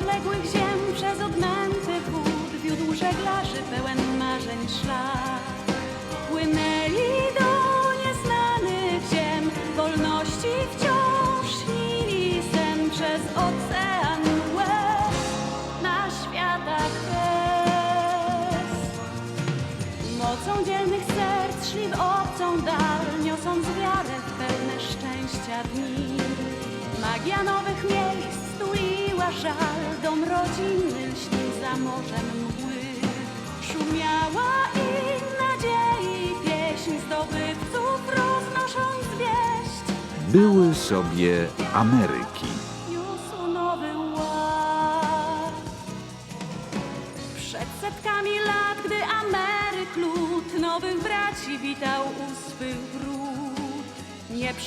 odległych ziem przez odmęty wód wiódł żeglarzy pełen marzeń szlak. Płynęli żal, dom rodzinny śnił za morzem mgły. Szumiała i nadziei pieśń zdobywców roznosząc wieść. Były sobie Ameryki.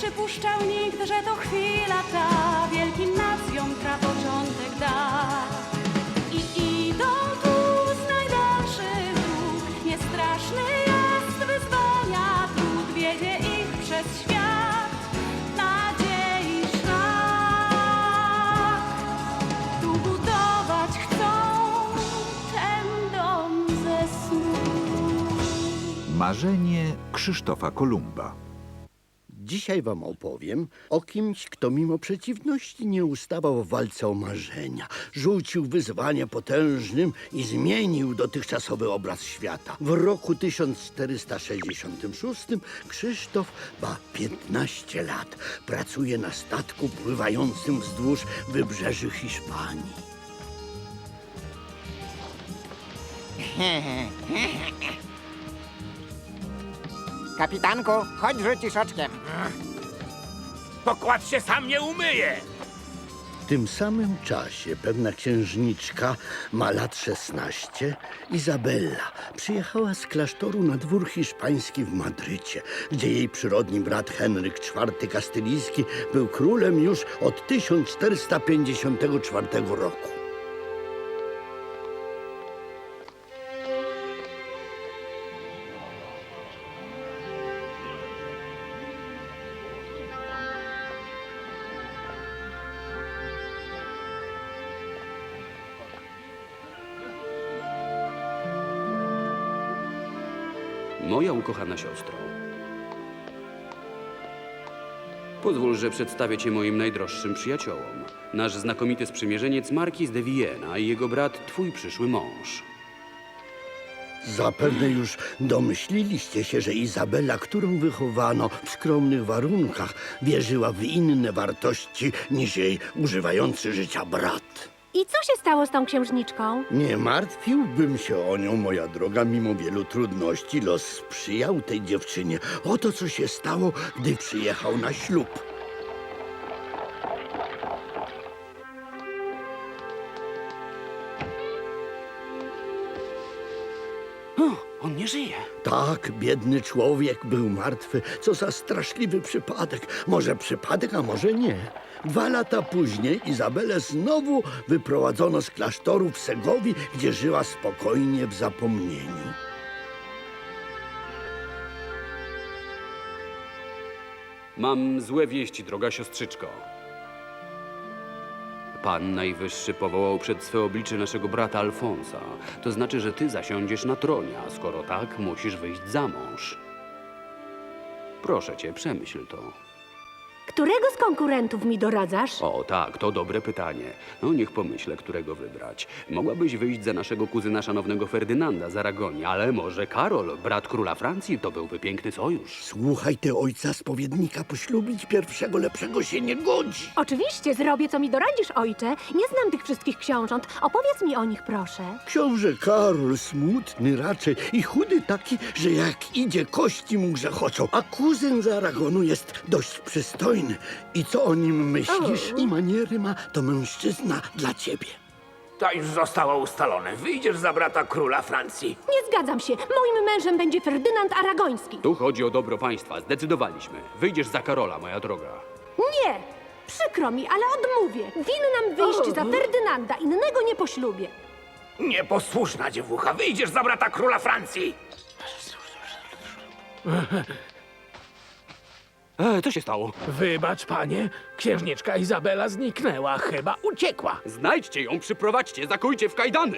Przypuszczał nikt, że to chwila ta wielkim nacjom prapoczątek da. I idą tu z najdalszych dróg, niestraszny jest wyzwania trud, wiedzie ich przez świat nadziei szlak. Tu budować chcą ten dom ze snu. Marzenie Krzysztofa Kolumba. Dzisiaj wam opowiem o kimś, kto mimo przeciwności nie ustawał w walce o marzenia. Rzucił wyzwanie potężnym i zmienił dotychczasowy obraz świata. W roku 1466 Krzysztof ma 15 lat. Pracuje na statku pływającym wzdłuż wybrzeży Hiszpanii. Kapitanku, chodź rzucisz oczkiem. Pokład się sam nie umyje! W tym samym czasie pewna księżniczka ma lat 16, Izabella, przyjechała z klasztoru na dwór hiszpański w Madrycie, gdzie jej przyrodni brat Henryk IV Kastylijski był królem już od 1454 roku. Moja ukochana siostro. Pozwól, że przedstawię cię moim najdroższym przyjaciołom. Nasz znakomity sprzymierzeniec Marquis de Villena i jego brat, twój przyszły mąż. Zapewne już domyśliliście się, że Izabela, którą wychowano w skromnych warunkach, wierzyła w inne wartości niż jej używający życia brat. I co się stało z tą księżniczką? Nie martwiłbym się o nią, moja droga, mimo wielu trudności. Los sprzyjał tej dziewczynie. Oto co się stało, gdy przyjechał na ślub. On nie żyje. Tak, biedny człowiek był martwy. Co za straszliwy przypadek. Może przypadek, a może nie. Dwa lata później Izabelę znowu wyprowadzono z klasztoru w Segowi, gdzie żyła spokojnie w zapomnieniu. Mam złe wieści, droga siostrzyczko. Pan Najwyższy powołał przed swe oblicze naszego brata Alfonsa. To znaczy, że ty zasiądziesz na tronie, a skoro tak, musisz wyjść za mąż. Proszę cię, przemyśl to. Którego z konkurentów mi doradzasz? O, tak, to dobre pytanie. No, niech pomyślę, którego wybrać. Mogłabyś wyjść za naszego kuzyna szanownego Ferdynanda z Aragonii, ale może Karol, brat króla Francji, to byłby piękny sojusz. Słuchaj, ty ojca spowiednika poślubić pierwszego lepszego się nie godzi. Oczywiście, zrobię co mi doradzisz, ojcze. Nie znam tych wszystkich książąt. Opowiedz mi o nich, proszę. Książę Karol smutny raczej i chudy taki, że jak idzie kości mu grzechoczą, a kuzyn z Aragonu jest dość przystojny. I co o nim myślisz? I maniery ma, to mężczyzna dla ciebie. To już zostało ustalone. Wyjdziesz za brata króla Francji. Nie zgadzam się. Moim mężem będzie Ferdynand Aragoński. Tu chodzi o dobro państwa. Zdecydowaliśmy. Wyjdziesz za Karola, moja droga. Nie! Przykro mi, ale odmówię. Winnam wyjść za Ferdynanda. Innego nie poślubię. Nieposłuszna dziewucha. Wyjdziesz za brata króla Francji. E, co się stało? Wybacz, panie, księżniczka Izabela zniknęła, chyba uciekła. Znajdźcie ją, przyprowadźcie, zakujcie w kajdany!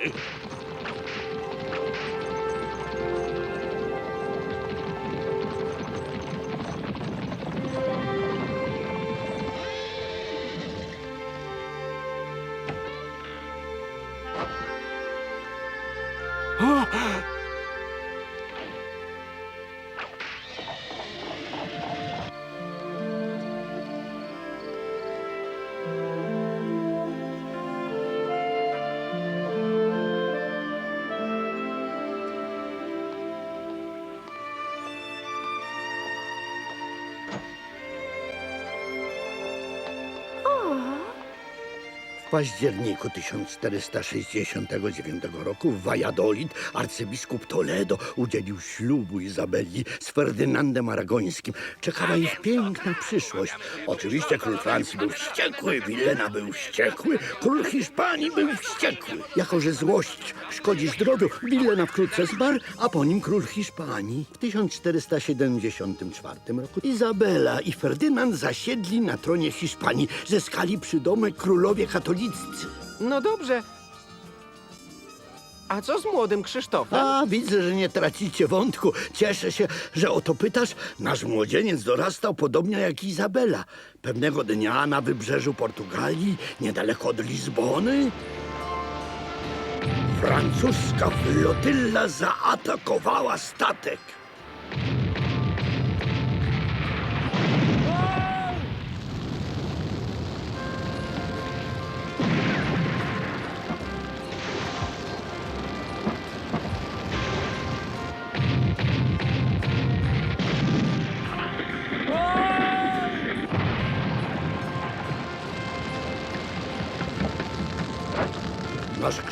Październiku 1469 roku w Valladolid arcybiskup Toledo udzielił ślubu Izabeli z Ferdynandem Aragońskim. Czekała ich piękna przyszłość. Oczywiście król Francji był wściekły, Wilena był wściekły, król Hiszpanii był wściekły. Jako, że złość szkodzi zdrowiu, Wilena wkrótce zmarł, a po nim król Hiszpanii. W 1474 roku Izabela i Ferdynand zasiedli na tronie Hiszpanii. Zyskali przydomek królowie No dobrze. A co z młodym Krzysztofem? A, widzę, że nie tracicie wątku. Cieszę się, że o to pytasz. Nasz młodzieniec dorastał podobnie jak Izabela. Pewnego dnia na wybrzeżu Portugalii, niedaleko od Lizbony, francuska flotylla zaatakowała statek.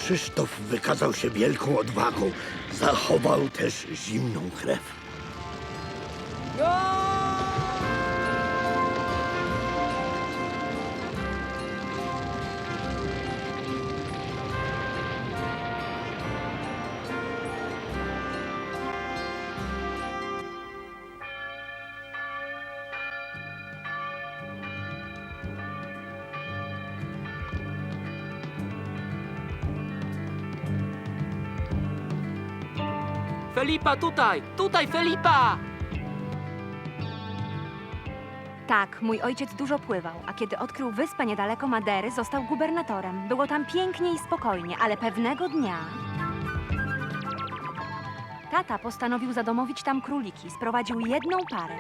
Krzysztof wykazał się wielką odwagą. Zachował też zimną krew. Felipa tutaj! Tutaj Felipa! Tak, mój ojciec dużo pływał, a kiedy odkrył wyspę niedaleko Madery, został gubernatorem. Było tam pięknie i spokojnie, ale pewnego dnia. Tata postanowił zadomowić tam króliki. Sprowadził jedną parę.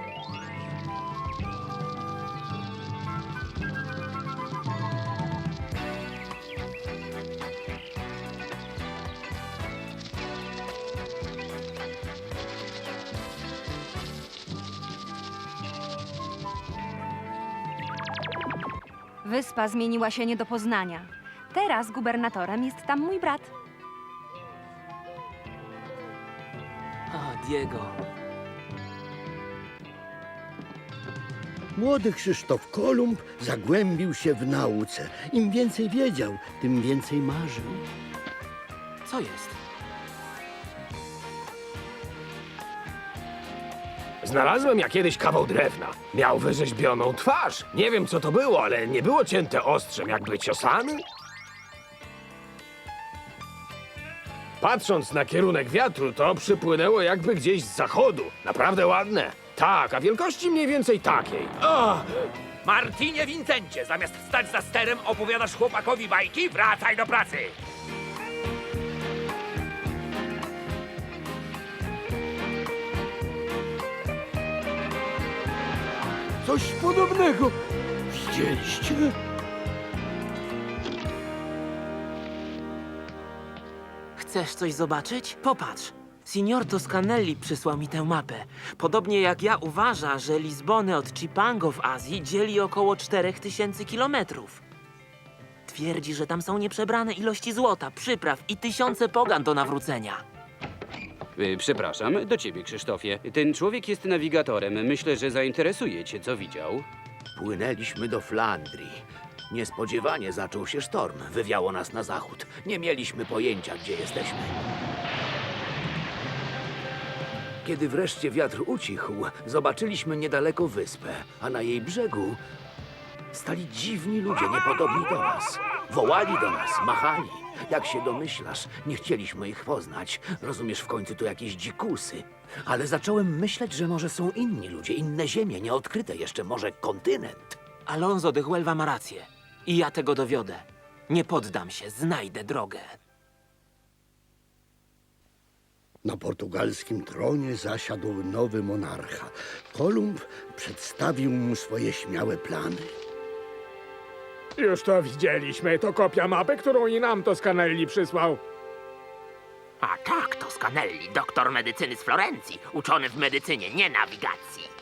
Wyspa zmieniła się nie do poznania. Teraz gubernatorem jest tam mój brat. O, Diego. Młody Krzysztof Kolumb zagłębił się w nauce. Im więcej wiedział, tym więcej marzył. Co jest? Znalazłem ja kiedyś kawał drewna. Miał wyrzeźbioną twarz. Nie wiem, co to było, ale nie było cięte ostrzem, jakby ciosany. Patrząc na kierunek wiatru, to przypłynęło jakby gdzieś z zachodu. Naprawdę ładne. Tak, a wielkości mniej więcej takiej. O, Martinie Vincencie, zamiast stać za sterem, opowiadasz chłopakowi bajki? Wracaj do pracy! Coś podobnego. Widzieliście? Chcesz coś zobaczyć? Popatrz. Signor Toscanelli przysłał mi tę mapę. Podobnie jak ja uważa, że Lizbonę od Chipango w Azji dzieli około 4000 kilometrów. Twierdzi, że tam są nieprzebrane ilości złota, przypraw i tysiące pogan do nawrócenia. Y, Przepraszam, do ciebie, Krzysztofie. Ten człowiek jest nawigatorem. Myślę, że zainteresuje cię, co widział. Płynęliśmy do Flandrii. Niespodziewanie zaczął się sztorm. Wywiało nas na zachód. Nie mieliśmy pojęcia, gdzie jesteśmy. Kiedy wreszcie wiatr ucichł, zobaczyliśmy niedaleko wyspę, a na jej brzegu stali dziwni ludzie niepodobni do nas. Wołali do nas, machali. Jak się domyślasz, nie chcieliśmy ich poznać. Rozumiesz, w końcu to jakieś dzikusy. Ale zacząłem myśleć, że może są inni ludzie, inne ziemie, nieodkryte jeszcze, może kontynent. Alonso de Huelva ma rację. I ja tego dowiodę. Nie poddam się, znajdę drogę. Na portugalskim tronie zasiadł nowy monarcha. Kolumb przedstawił mu swoje śmiałe plany. Już to widzieliśmy. To kopia mapy, którą i nam to Scanelli przysłał. A tak, to Scanelli, doktor medycyny z Florencji, uczony w medycynie, nie nawigacji.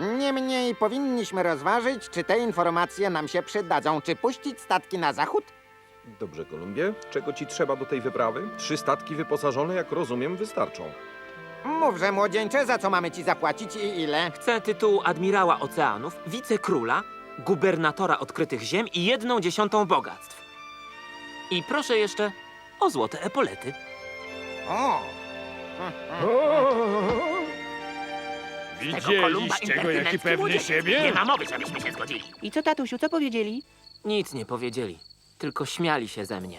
Niemniej powinniśmy rozważyć, czy te informacje nam się przydadzą. Czy puścić statki na zachód? Dobrze, Kolumbie. Czego ci trzeba do tej wyprawy? Trzy statki wyposażone, jak rozumiem, wystarczą. Mówże, młodzieńcze, za co mamy ci zapłacić i ile? Chcę tytułu admirała oceanów, wicekróla, gubernatora odkrytych ziem i jedną dziesiątą bogactw. I proszę jeszcze o złote epolety. O! Widzieliście go, jaki pewny siebie? ma mowy, żebyśmy się zgodzili. I co, tatusiu, co powiedzieli? Nic nie powiedzieli, tylko śmiali się ze mnie.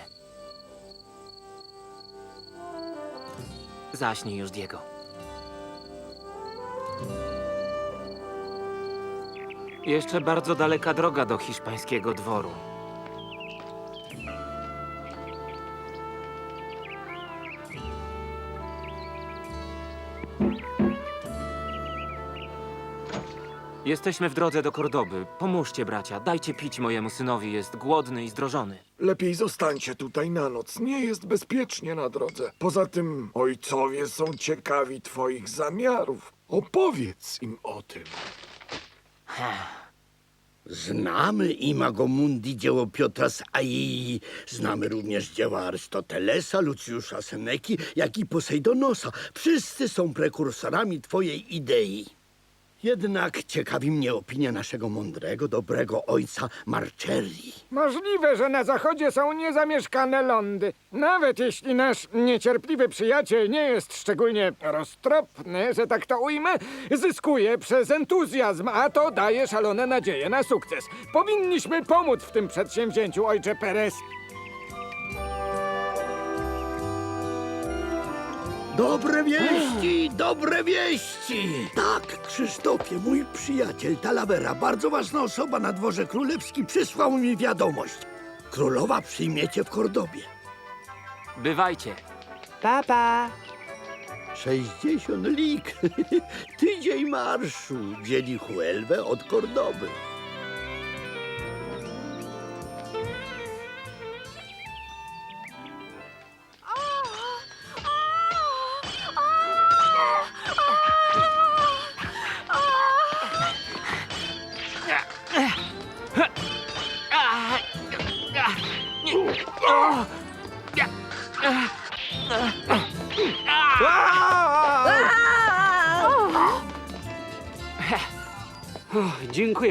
Zaśnij już, Diego. Jeszcze bardzo daleka droga do hiszpańskiego dworu. Jesteśmy w drodze do Kordoby. Pomóżcie, bracia. Dajcie pić mojemu synowi. Jest głodny i zdrożony. Lepiej zostańcie tutaj na noc. Nie jest bezpiecznie na drodze. Poza tym ojcowie są ciekawi twoich zamiarów. Opowiedz im o tym. Znamy Imago Mundi, dzieło Piotra z Aii. Znamy również dzieła Arystotelesa, Lucjusza Seneki, jak i Posejdonosa. Wszyscy są prekursorami twojej idei. Jednak ciekawi mnie opinia naszego mądrego, dobrego ojca Marcelli. Możliwe, że na zachodzie są niezamieszkane lądy. Nawet jeśli nasz niecierpliwy przyjaciel nie jest szczególnie roztropny, że tak to ujmę, zyskuje przez entuzjazm, a to daje szalone nadzieje na sukces. Powinniśmy pomóc w tym przedsięwzięciu, ojcze Perez. Dobre wieści, dobre wieści! Tak, Krzysztofie, mój przyjaciel Talavera, bardzo ważna osoba na dworze królewskim, przysłał mi wiadomość. Królowa przyjmiecie w Kordobie. Bywajcie. Papa! 60 lig. Tydzień marszu dzieli Huelwę od Kordoby.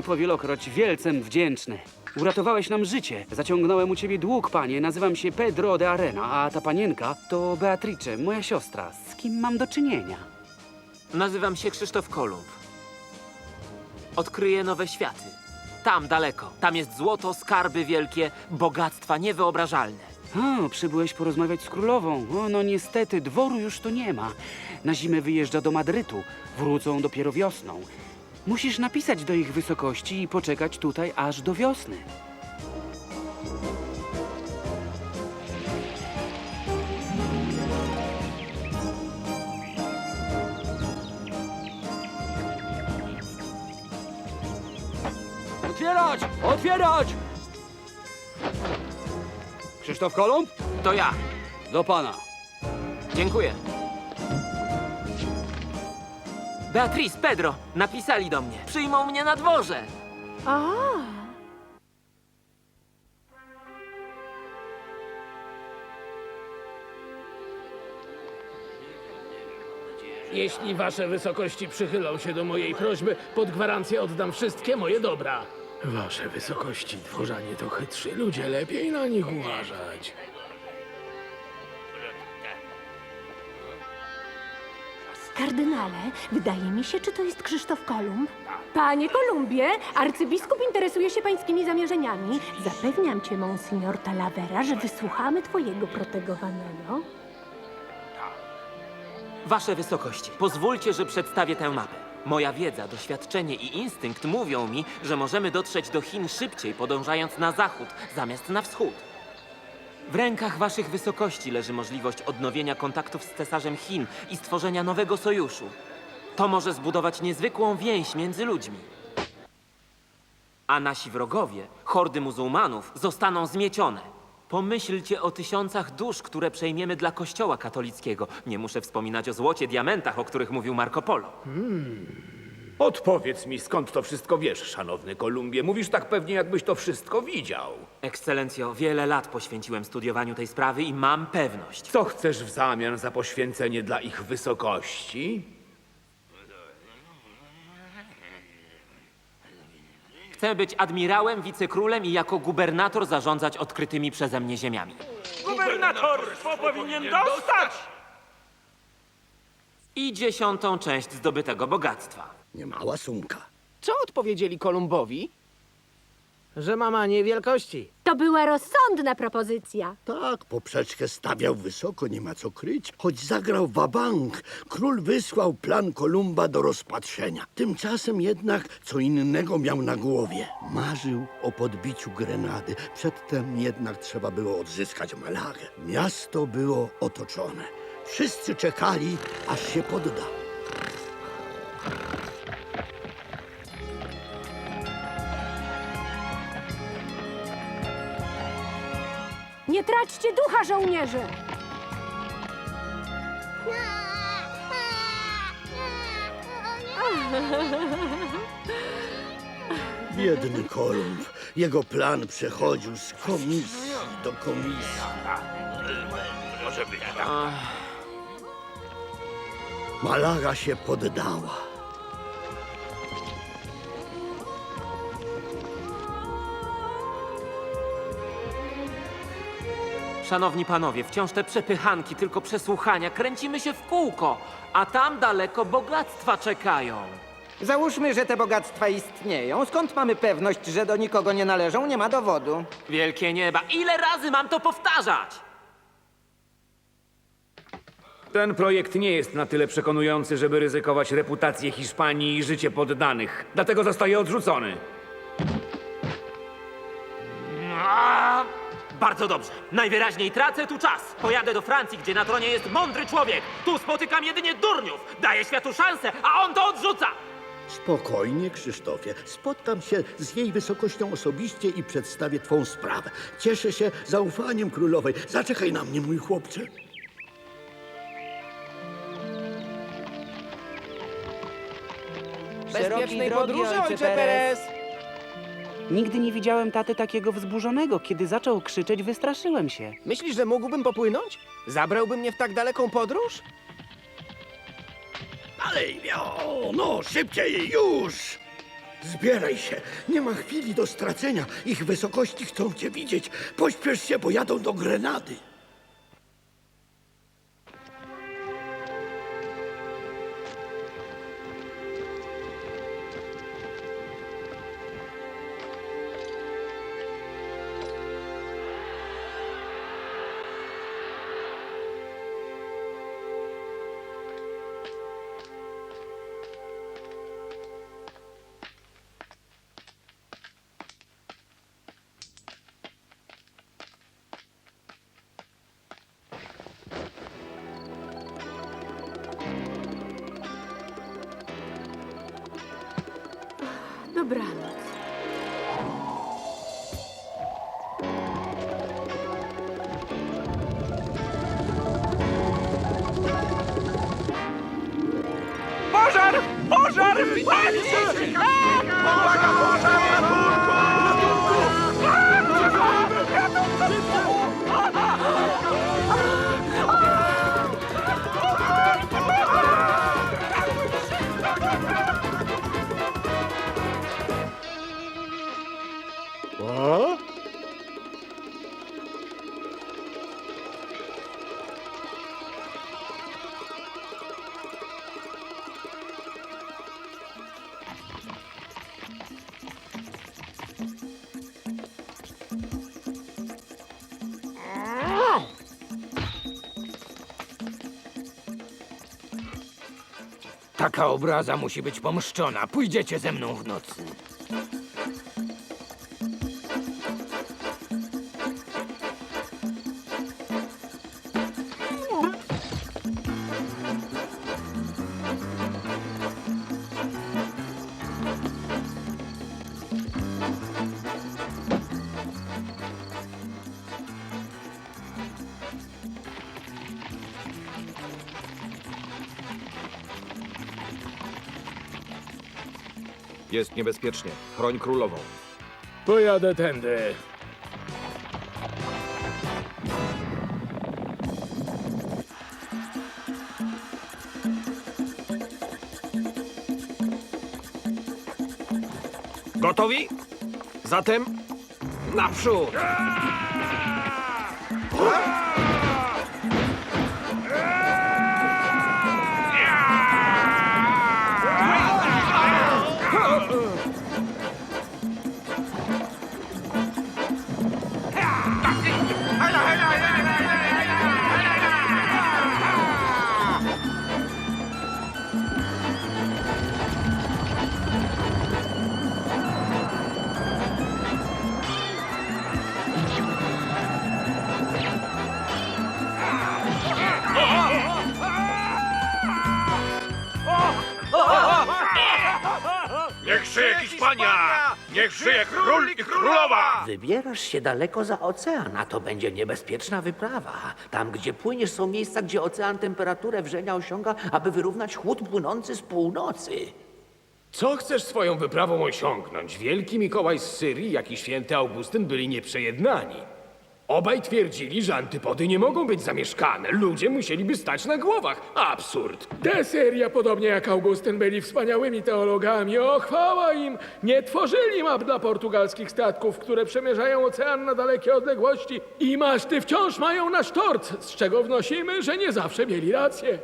Dziękuję powielokroć, wielcem wdzięczny. Uratowałeś nam życie. Zaciągnąłem u ciebie dług, panie. Nazywam się Pedro de Arena, a ta panienka to Beatrice, moja siostra. Z kim mam do czynienia? Nazywam się Krzysztof Kolumb. Odkryję nowe światy. Tam daleko. Tam jest złoto, skarby wielkie, bogactwa niewyobrażalne. O, przybyłeś porozmawiać z królową. O, no niestety, dworu już tu nie ma. Na zimę wyjeżdża do Madrytu. Wrócą dopiero wiosną. Musisz napisać do ich wysokości i poczekać tutaj aż do wiosny. Otwierać! Otwierać! Krzysztof Kolumb? To ja. Do pana. Dziękuję. Beatrice, Pedro, napisali do mnie. Przyjmą mnie na dworze. A, Jeśli wasze wysokości przychylą się do mojej prośby, pod gwarancję oddam wszystkie moje dobra. Wasze wysokości, dworzanie to chytrzy ludzie, lepiej na nich uważać. Kardynale, wydaje mi się, czy to jest Krzysztof Kolumb? Panie Kolumbie, arcybiskup interesuje się pańskimi zamierzeniami. Zapewniam cię, monsignor Talavera, że wysłuchamy twojego protegowanego. Wasze wysokości, pozwólcie, że przedstawię tę mapę. Moja wiedza, doświadczenie i instynkt mówią mi, że możemy dotrzeć do Chin szybciej, podążając na zachód zamiast na wschód. W rękach waszych wysokości leży możliwość odnowienia kontaktów z cesarzem Chin i stworzenia nowego sojuszu. To może zbudować niezwykłą więź między ludźmi. A nasi wrogowie, hordy muzułmanów, zostaną zmiecione. Pomyślcie o tysiącach dusz, które przejmiemy dla Kościoła katolickiego. Nie muszę wspominać o złocie, diamentach, o których mówił Marco Polo. Odpowiedz mi, skąd to wszystko wiesz, szanowny Kolumbie. Mówisz tak pewnie, jakbyś to wszystko widział. Ekscelencjo, wiele lat poświęciłem studiowaniu tej sprawy i mam pewność. Co chcesz w zamian za poświęcenie dla ich wysokości? Chcę być admirałem, wicekrólem i jako gubernator zarządzać odkrytymi przeze mnie ziemiami. Gubernatorstwo powinien dostać! I dziesiątą część zdobytego bogactwa. Niemała sumka. Co odpowiedzieli Kolumbowi? Że mama niewielkości. To była rozsądna propozycja. Tak, poprzeczkę stawiał wysoko, nie ma co kryć. Choć zagrał wabank, król wysłał plan Kolumba do rozpatrzenia. Tymczasem jednak co innego miał na głowie. Marzył o podbiciu Grenady. Przedtem jednak trzeba było odzyskać Malagę. Miasto było otoczone. Wszyscy czekali, aż się podda. Nie traćcie ducha, żołnierze! Biedny Kolumb. Jego plan przechodził z komisji do komisji. Malaga się poddała. Szanowni panowie, wciąż te przepychanki, tylko przesłuchania, kręcimy się w kółko, a tam daleko bogactwa czekają. Załóżmy, że te bogactwa istnieją. Skąd mamy pewność, że do nikogo nie należą? Nie ma dowodu. Wielkie nieba, ile razy mam to powtarzać? Ten projekt nie jest na tyle przekonujący, żeby ryzykować reputację Hiszpanii i życie poddanych. Dlatego zostaje odrzucony. Bardzo dobrze. Najwyraźniej tracę tu czas. Pojadę do Francji, gdzie na tronie jest mądry człowiek. Tu spotykam jedynie durniów. Daję światu szansę, a on to odrzuca. Spokojnie, Krzysztofie. Spotkam się z jej wysokością osobiście i przedstawię twą sprawę. Cieszę się zaufaniem królowej. Zaczekaj na mnie, mój chłopcze. Bezpiecznej podróży, ojcze Perez! Nigdy nie widziałem taty takiego wzburzonego. Kiedy zaczął krzyczeć, wystraszyłem się. Myślisz, że mógłbym popłynąć? Zabrałby mnie w tak daleką podróż? Dalej, o, no, szybciej, już! Zbieraj się. Nie ma chwili do stracenia. Ich wysokości chcą cię widzieć. Pośpiesz się, bo jadą do Grenady. Taka obraza musi być pomszczona. Pójdziecie ze mną w nocy. Jest niebezpiecznie. Chroń królową. Pojadę tędy. Gotowi? Zatem naprzód! Niech żyje Hiszpania! Niech żyje król i królowa! Wybierasz się daleko za ocean, a to będzie niebezpieczna wyprawa. Tam, gdzie płyniesz, są miejsca, gdzie ocean temperaturę wrzenia osiąga, aby wyrównać chłód płynący z północy. Co chcesz swoją wyprawą osiągnąć? Wielki Mikołaj z Syrii, jak i święty Augustyn byli nieprzejednani. Obaj twierdzili, że antypody nie mogą być zamieszkane. Ludzie musieliby stać na głowach. Absurd. De Syria, podobnie jak Augustyn, byli wspaniałymi teologami. O, chwała im! Nie tworzyli map dla portugalskich statków, które przemierzają ocean na dalekie odległości. I maszty wciąż mają nasz tort, z czego wnosimy, że nie zawsze mieli rację.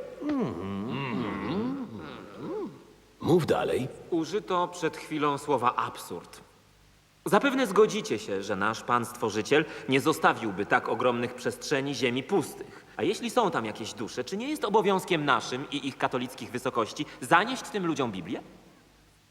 Mów dalej. Użyto przed chwilą słowa absurd. Zapewne zgodzicie się, że nasz Pan Stworzyciel nie zostawiłby tak ogromnych przestrzeni ziemi pustych. A jeśli są tam jakieś dusze, czy nie jest obowiązkiem naszym i ich katolickich wysokości zanieść tym ludziom Biblię?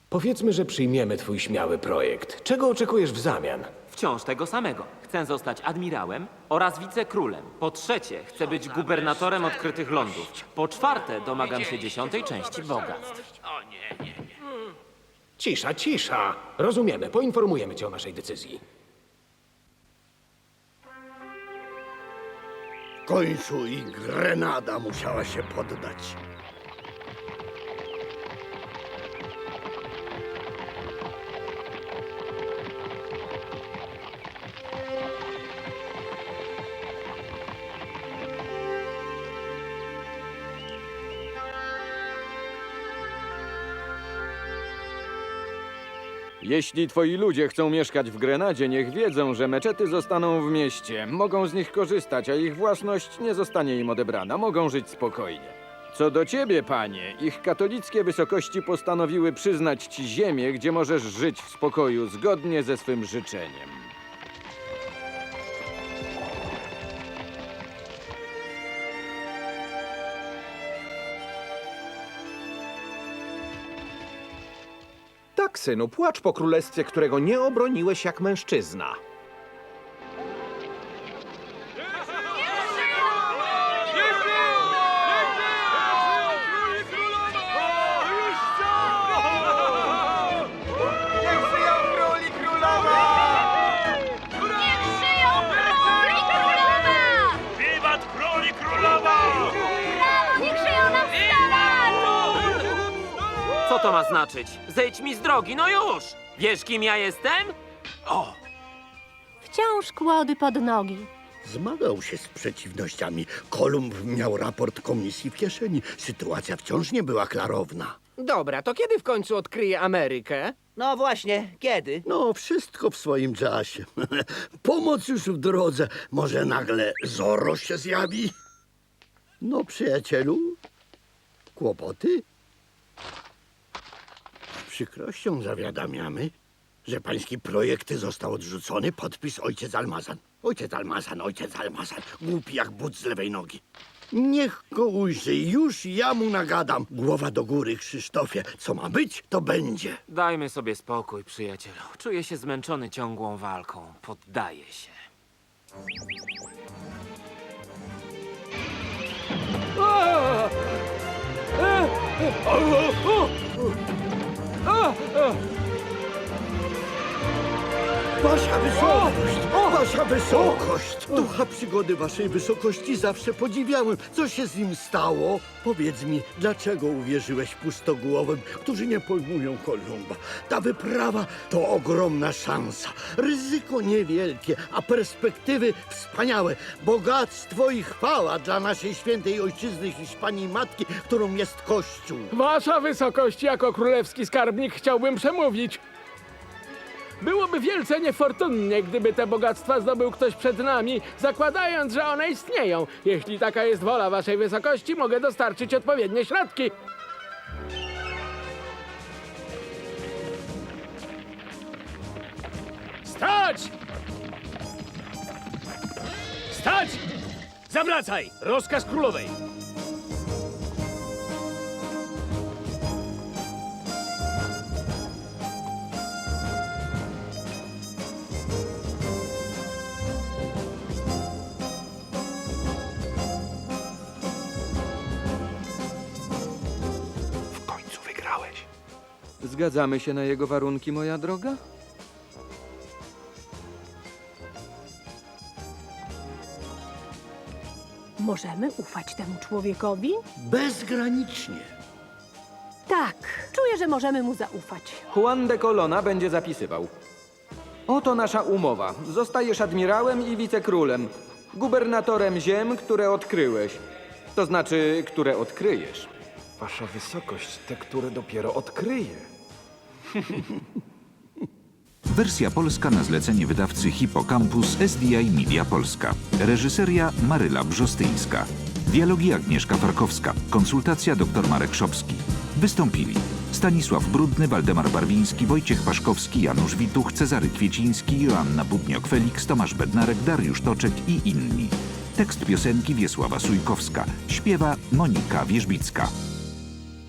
Powiedzmy, że przyjmiemy twój śmiały projekt. Czego oczekujesz w zamian? Wciąż tego samego. Chcę zostać admirałem oraz wicekrólem. Po trzecie, chcę być gubernatorem odkrytych lądów. Po czwarte, domagam się dziesiątej części bogactw. Cisza, cisza. Rozumiemy, poinformujemy cię o naszej decyzji. W końcu i Grenada musiała się poddać. Jeśli twoi ludzie chcą mieszkać w Grenadzie, niech wiedzą, że meczety zostaną w mieście. Mogą z nich korzystać, a ich własność nie zostanie im odebrana. Mogą żyć spokojnie. Co do ciebie, panie, ich katolickie wysokości postanowiły przyznać ci ziemię, gdzie możesz żyć w spokoju zgodnie ze swym życzeniem. Synu, płacz po królestwie, którego nie obroniłeś jak mężczyzna. To ma znaczyć? Zejdź mi z drogi, no już! Wiesz, kim ja jestem? O! Wciąż kłody pod nogi. Zmagał się z przeciwnościami. Kolumb miał raport komisji w kieszeni. Sytuacja wciąż nie była klarowna. Dobra, to kiedy w końcu odkryje Amerykę? No właśnie, kiedy? No, wszystko w swoim czasie. Pomoc już w drodze. Może nagle Zoro się zjawi? No, przyjacielu, kłopoty? Przykrością zawiadamiamy, że pański projekt został odrzucony. Podpis ojciec Almazan. Ojciec Almazan, ojciec Almazan. Głupi jak but z lewej nogi. Niech go ujrzy, już ja mu nagadam. Głowa do góry, Krzysztofie. Co ma być, to będzie. Dajmy sobie spokój, przyjacielu. Czuję się zmęczony ciągłą walką. Poddaję się. 嗯嗯 Wasza wysokość! Wasza wysokość! Ducha przygody waszej wysokości zawsze podziwiałem. Co się z nim stało? Powiedz mi, dlaczego uwierzyłeś pustogłowym, którzy nie pojmują Kolumba? Ta wyprawa to ogromna szansa. Ryzyko niewielkie, a perspektywy wspaniałe. Bogactwo i chwała dla naszej świętej ojczyzny Hiszpanii Matki, którą jest Kościół. Wasza wysokość, jako królewski skarbnik chciałbym przemówić. Byłoby wielce niefortunnie, gdyby te bogactwa zdobył ktoś przed nami, zakładając, że one istnieją. Jeśli taka jest wola waszej wysokości, mogę dostarczyć odpowiednie środki. Stać! Stać! Zawracaj! Rozkaz królowej! Zgadzamy się na jego warunki, moja droga? Możemy ufać temu człowiekowi? Bezgranicznie. Tak, czuję, że możemy mu zaufać. Juan de Colona będzie zapisywał. Oto nasza umowa. Zostajesz admirałem i wicekrólem. Gubernatorem ziem, które odkryłeś. To znaczy, które odkryjesz. Wasza wysokość, te, które dopiero odkryje. Wersja polska na zlecenie wydawcy Hippocampus SDI Media Polska. Reżyseria Maryla Brzostyńska. Dialogi Agnieszka Farkowska. Konsultacja dr Marek Szopski. Wystąpili Stanisław Brudny, Waldemar Barwiński, Wojciech Paszkowski, Janusz Wituch, Cezary Kwieciński, Joanna Bubniok-Felix, Tomasz Bednarek, Dariusz Toczek i inni. Tekst piosenki Wiesława Sujkowska. Śpiewa Monika Wierzbicka.